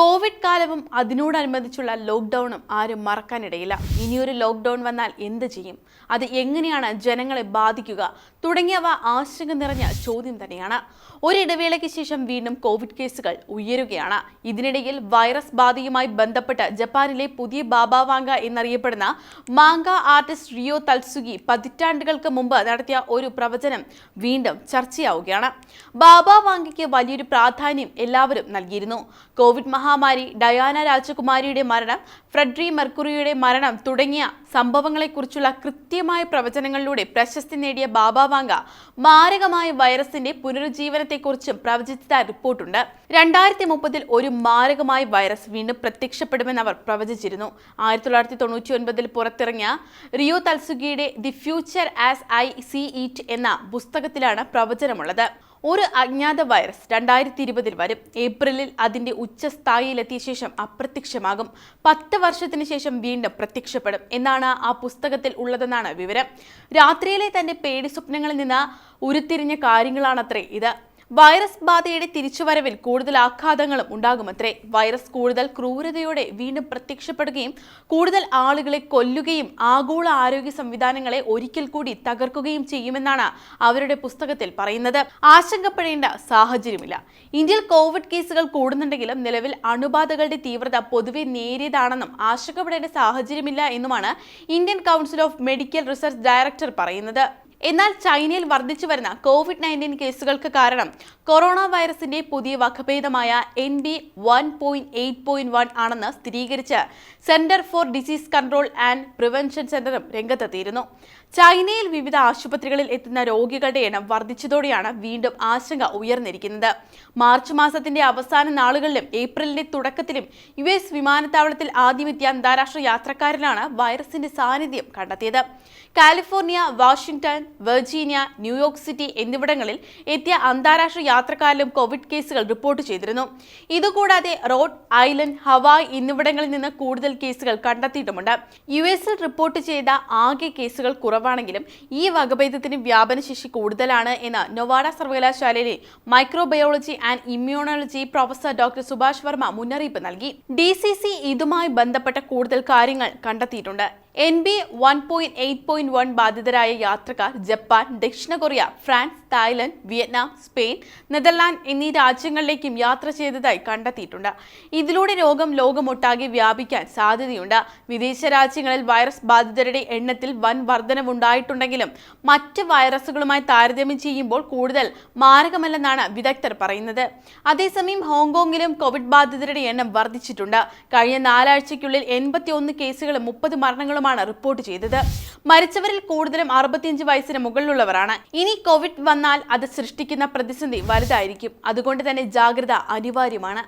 Covid കാലവും അതിനോടനുബന്ധിച്ചുള്ള ലോക്ക്ഡൌണും ആരും മറക്കാനിടയില്ല. ഇനിയൊരു ലോക്ക്ഡൌൺ വന്നാൽ എന്ത് ചെയ്യും? അത് എങ്ങനെയാണ് ജനങ്ങളെ ബാധിക്കുക? തുടങ്ങിയവ ആശങ്ക നിറഞ്ഞ ചോദ്യം തന്നെയാണ്. ഒരിടവേളയ്ക്ക് ശേഷം വീണ്ടും കോവിഡ് കേസുകൾ ഉയരുകയാണ്. ഇതിനിടയിൽ വൈറസ് ബാധയുമായി ബന്ധപ്പെട്ട് ജപ്പാനിലെ പുതിയ ബാബ വാങ്ക എന്നറിയപ്പെടുന്ന മാങ്ക ആർട്ടിസ്റ്റ് റിയോ തൽസുഗി പതിറ്റാണ്ടുകൾക്ക് മുമ്പ് നടത്തിയ ഒരു പ്രവചനം വീണ്ടും ചർച്ചയാവുകയാണ്. ബാബ വാങ്കയ്ക്ക് വലിയൊരു പ്രാധാന്യം എല്ലാവരും നൽകിയിരുന്നു. കോവിഡ് മഹാമാരി ഡയാന രാജകുമാരിയുടെ മരണം ഫ്രെഡ്രി മെർക്കുറിയുടെ മരണം തുടങ്ങിയ സംഭവങ്ങളെക്കുറിച്ചുള്ള കൃത്യമായ പ്രവചനങ്ങളിലൂടെ പ്രശസ്തി നേടിയ ബാബ വാങ്ക മാരകമായ വൈറസിന്റെ പുനരുജ്ജീവനത്തെക്കുറിച്ചും പ്രവചിച്ചതായി റിപ്പോർട്ടുണ്ട്. രണ്ടായിരത്തി മുപ്പതിൽ ഒരു മാരകമായ വൈറസ് വീണ്ടും പ്രത്യക്ഷപ്പെടുമെന്ന് അവർ പ്രവചിച്ചിരുന്നു. ആയിരത്തി തൊള്ളായിരത്തി തൊണ്ണൂറ്റി ഒൻപതിൽ പുറത്തിറങ്ങിയ Ryo തൽസുഗിയുടെ the future as I see it എന്ന പുസ്തകത്തിലാണ് പ്രവചനമുള്ളത്. ഒരു അജ്ഞാത വൈറസ് രണ്ടായിരത്തി ഇരുപതിൽ വരും. ഏപ്രിലിൽ അതിന്റെ ഉച്ചസ്ഥായിയിലെത്തിയ ശേഷം അപ്രത്യക്ഷമാകും. പത്ത് വർഷത്തിന് ശേഷം വീണ്ടും പ്രത്യക്ഷപ്പെടും എന്നാണ് ആ പുസ്തകത്തിൽ ഉള്ളതെന്നാണ് വിവരം. രാത്രിയിലെ തന്റെ പേടി സ്വപ്നങ്ങളിൽ നിന്ന് ഉരുത്തിരിഞ്ഞ കാര്യങ്ങളാണത്രേ ഇത്. വൈറസ് ബാധയുടെ തിരിച്ചുവരവിൽ കൂടുതൽ ആഘാതങ്ങളും ഉണ്ടാകുമത്രേ. വൈറസ് കൂടുതൽ ക്രൂരതയോടെ വീണ്ടും പ്രത്യക്ഷപ്പെടുകയും കൂടുതൽ ആളുകളെ കൊല്ലുകയും ആഗോള ആരോഗ്യ സംവിധാനങ്ങളെ ഒരിക്കൽ കൂടി തകർക്കുകയും ചെയ്യുമെന്നാണ് അവരുടെ പുസ്തകത്തിൽ പറയുന്നത്. ആശങ്കപ്പെടേണ്ട സാഹചര്യമില്ല. ഇന്ത്യയിൽ കോവിഡ് കേസുകൾ കൂടുന്നുണ്ടെങ്കിലും നിലവിൽ അണുബാധകളുടെ തീവ്രത പൊതുവെ നേരിയതാണെന്നും ആശങ്കപ്പെടേണ്ട സാഹചര്യമില്ല എന്നുമാണ് Indian council of medical research director പറയുന്നത്. എന്നാൽ ചൈനയിൽ വർദ്ധിച്ചു വരുന്ന കോവിഡ് നയന്റീൻ കേസുകൾക്ക് കാരണം കൊറോണ വൈറസിന്റെ പുതിയ വകഭേദമായ N B one point eight point one ആണെന്ന് സ്ഥിരീകരിച്ച് centre for disease control and prevention സെന്ററും രംഗത്തെത്തിയിരുന്നു. ചൈനയിൽ വിവിധ ആശുപത്രികളിൽ എത്തുന്ന രോഗികളുടെ എണ്ണം വർദ്ധിച്ചതോടെയാണ് വീണ്ടും ആശങ്ക ഉയർന്നിരിക്കുന്നത്. മാർച്ച് മാസത്തിന്റെ അവസാന നാളുകളിലും ഏപ്രിലിന്റെ തുടക്കത്തിലും യു എസ് വിമാനത്താവളത്തിൽ ആദ്യമെത്തിയ അന്താരാഷ്ട്ര യാത്രക്കാരിലാണ് വൈറസിന്റെ സാന്നിധ്യം കണ്ടെത്തിയത്. California Washington Virginia New York city എന്നിവിടങ്ങളിൽ എത്തിയ അന്താരാഷ്ട്ര യാത്രക്കാരിലും കോവിഡ് കേസുകൾ റിപ്പോർട്ട് ചെയ്തിരുന്നു. ഇതുകൂടാതെ റോഡ് ഐലൻഡ് ഹവായ് എന്നിവിടങ്ങളിൽ നിന്ന് കൂടുതൽ കേസുകൾ കണ്ടെത്തിയിട്ടുമുണ്ട്. യു എസിൽ റിപ്പോർട്ട് ചെയ്ത ആകെ കേസുകൾ കുറവാണെങ്കിലും ഈ വകഭേദത്തിന് വ്യാപനശേഷി കൂടുതലാണ് എന്ന് നൊവാഡ സർവകലാശാലയിലെ microbiology and immunology professor doctor Subhash Varma മുന്നറിയിപ്പ് നൽകി. ഡി ഇതുമായി ബന്ധപ്പെട്ട കൂടുതൽ കാര്യങ്ങൾ കണ്ടെത്തിയിട്ടുണ്ട്. N B one point eight point one ബാധിതരായ യാത്രക്കാർ ജപ്പാൻ ദക്ഷിണ Korea France Thailand Vietnam Spain Netherland എന്നീ രാജ്യങ്ങളിലേക്കും യാത്ര ചെയ്തതായി കണ്ടെത്തിയിട്ടുണ്ട്. ഇതിലൂടെ രോഗം ലോകമൊട്ടാകെ വ്യാപിക്കാൻ സാധ്യതയുണ്ട്. വിദേശ രാജ്യങ്ങളിൽ വൈറസ് ബാധിതരുടെ എണ്ണത്തിൽ വൻ വർധനവുണ്ടായിട്ടുണ്ടെങ്കിലും മറ്റ് വൈറസുകളുമായി താരതമ്യം ചെയ്യുമ്പോൾ കൂടുതൽ മാരകമല്ലെന്നാണ് വിദഗ്ധർ പറയുന്നത്. അതേസമയം ഹോങ്കോങ്ങിലും കോവിഡ് ബാധിതരുടെ എണ്ണം വർദ്ധിച്ചിട്ടുണ്ട്. കഴിഞ്ഞ നാലാഴ്ചയ്ക്കുള്ളിൽ എൺപത്തി ഒന്ന് കേസുകളും മുപ്പത് മരണങ്ങളുമാണ് റിപ്പോർട്ട് ചെയ്തത്. മരിച്ചവരിൽ കൂടുതലും അറുപത്തിയഞ്ച് വയസ്സിന് മുകളിലുള്ളവരാണ്. ഇനി കോവിഡ് വന്നാൽ അത് സൃഷ്ടിക്കുന്ന പ്രതിസന്ധി വലുതായിരിക്കും. അതുകൊണ്ട് തന്നെ ജാഗ്രത അനിവാര്യമാണ്.